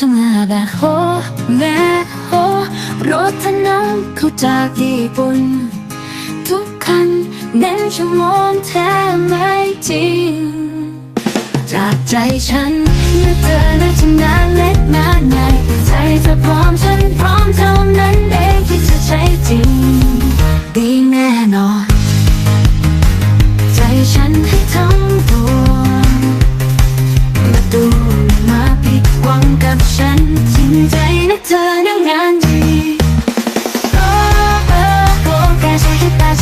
ทำงานแบบโฮแม่โฮรถทน้ำเขาจากญี่ปุ่น ทุกคันเน้นชั่วโมงแท้ไม่จริง จากใจฉันเมื่อเธอได้ทำงานเล็กงาน นะเธอนะงานดีโอ้โอ้โอ้แกใช้ให้ตา